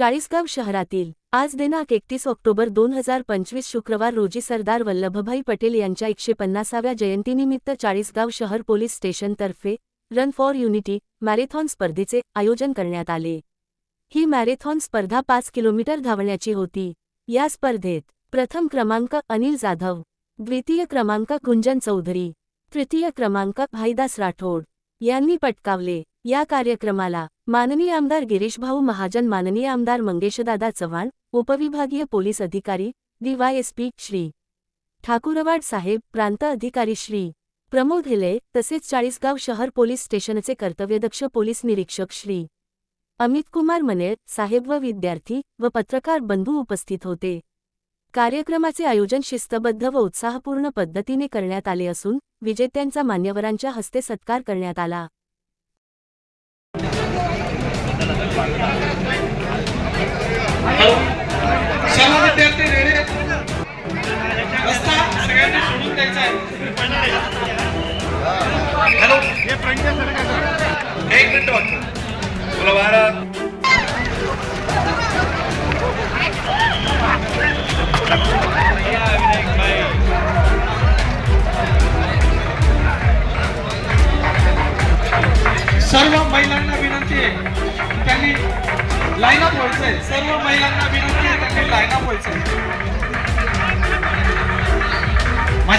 चाळीसगाव शहरातील आज दिनांक एकतीस ऑक्टोबर दोन हजार पंचवीस शुक्रवार रोजी सरदार वल्लभभाई पटेल यांच्या एकशे पन्नासाव्या जयंतीनिमित्त चाळीसगाव शहर पोलीस स्टेशनतर्फे रन फॉर युनिटी मॅरेथॉन स्पर्धेचे आयोजन करण्यात आले. ही मॅरेथॉन स्पर्धा पाच किलोमीटर धावण्याची होती. या स्पर्धेत प्रथम क्रमांक अनिल जाधव द्वितीय क्रमांक गुंजन चौधरी तृतीय क्रमांक भाईदास राठोड यांनी पटकावले. या कार्यक्रमाला माननीय आमदार गिरीशभाऊ महाजन माननीय आमदार मंगेशदादा चव्हाण उपविभागीय पोलीस अधिकारी डीवायएसपी श्री ठाकुरवाड साहेब प्रांत अधिकारी श्री प्रमोद हिले तसेच चाळीसगाव शहर पोलीस स्टेशनचे कर्तव्यदक्ष पोलीस निरीक्षक श्री अमितकुमार मनेर साहेब व विद्यार्थी व पत्रकार बंधू उपस्थित होते. कार्यक्रमाचे आयोजन शिस्तबद्ध व उत्साहपूर्ण पद्धतीने करण्यात आले असून विजेत्यांचा मान्यवरांच्या हस्ते सत्कार करण्यात आला. हॅलो एक मिनिट फक्त बोला महाराज सर्व महिलांना विनंती आहे. त्यांनी लाईन अप व्हायचंय. सर्व महिलांना विनंती आहे त्यांनी लाईन अप व्हायचंय.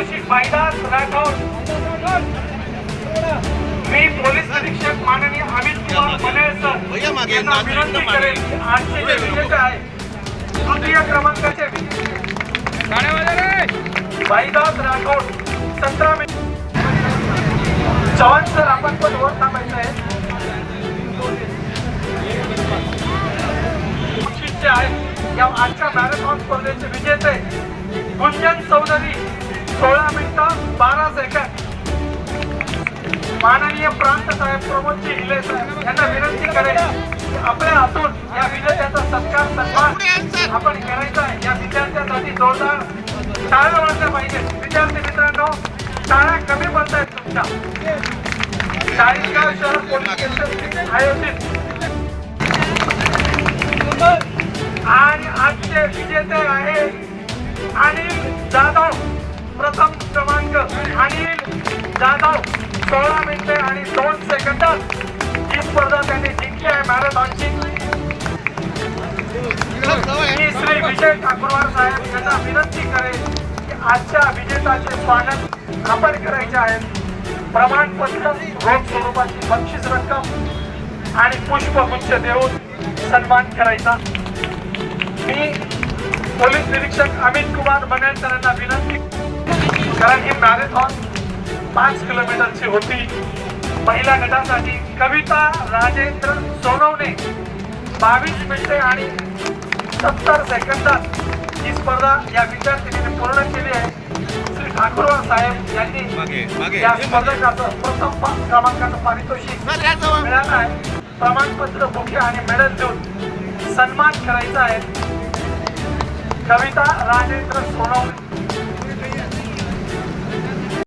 पारितोषिक फायदा राठोड मी पोलीस अधीक्षक माननीय अमित कुमार मनेर सर यांना विनंती करेन आजचे जे विजेते आहे तृतीय क्रमांकाचे भाईदास राठोड सतरा मे चव्हाण सर आपण पण वर थांबायचं आहे. आहे या आजच्या मॅरेथॉन स्पर्धेचे विजेते गुंजन चौधरी बारा सेकंद माननीय प्रांत साहेब प्रमोद हिले साहेब यांना विनंती करेल आपल्या हातून या विजेत्याचा सत्कार सन्मान आपण करायचा आहे. या विद्यार्थ्यांसाठी जोरदार टाळ्या वाजल्या पाहिजे. विद्यार्थी मित्रांनो टाळ्या कमी बनत आहेत तुमच्या. चाळीसगाव शहर पोलीस आयोजित. आणि आजचे विजेते आहे अनिल जाधव. प्रथम क्रमांक अनिल जाधव सोळा मिनिटे आणि दोन सेकंदात ही स्पर्धा त्यांनी जिंकली आहे मॅरेथॉनची. मी श्री विजय ठाकूरवार साहेब यांना विनंती करेल की आजच्या विजेताचे स्वागत आपण करायचे आहेत. प्रमाणपत्र रोख स्वरूपाची बक्षीस रक्कम आणि पुष्पगुच्छ देऊन सन्मान करायचा. मी पोलीस निरीक्षक अमित कुमार मनेरकर यांना विनंती कारण ही मॅरेथॉन पाच किलोमीटरची होती. महिला गटासाठी कविता राजेंद्र सोनवणे बावीस मिनिटे आणि सत्तर सेकंदात ही स्पर्धा या विद्यार्थिनीने पूर्ण केली आहे. श्री ठाकूरवार साहेब यांनी या स्पर्धकाचं प्रथम क्रमांकाचं पारितोषिक मिळालं आहे. प्रमाणपत्र बुके आणि मेडल देऊन सन्मान करायचा आहे. कविता राजेंद्र सोनवणे.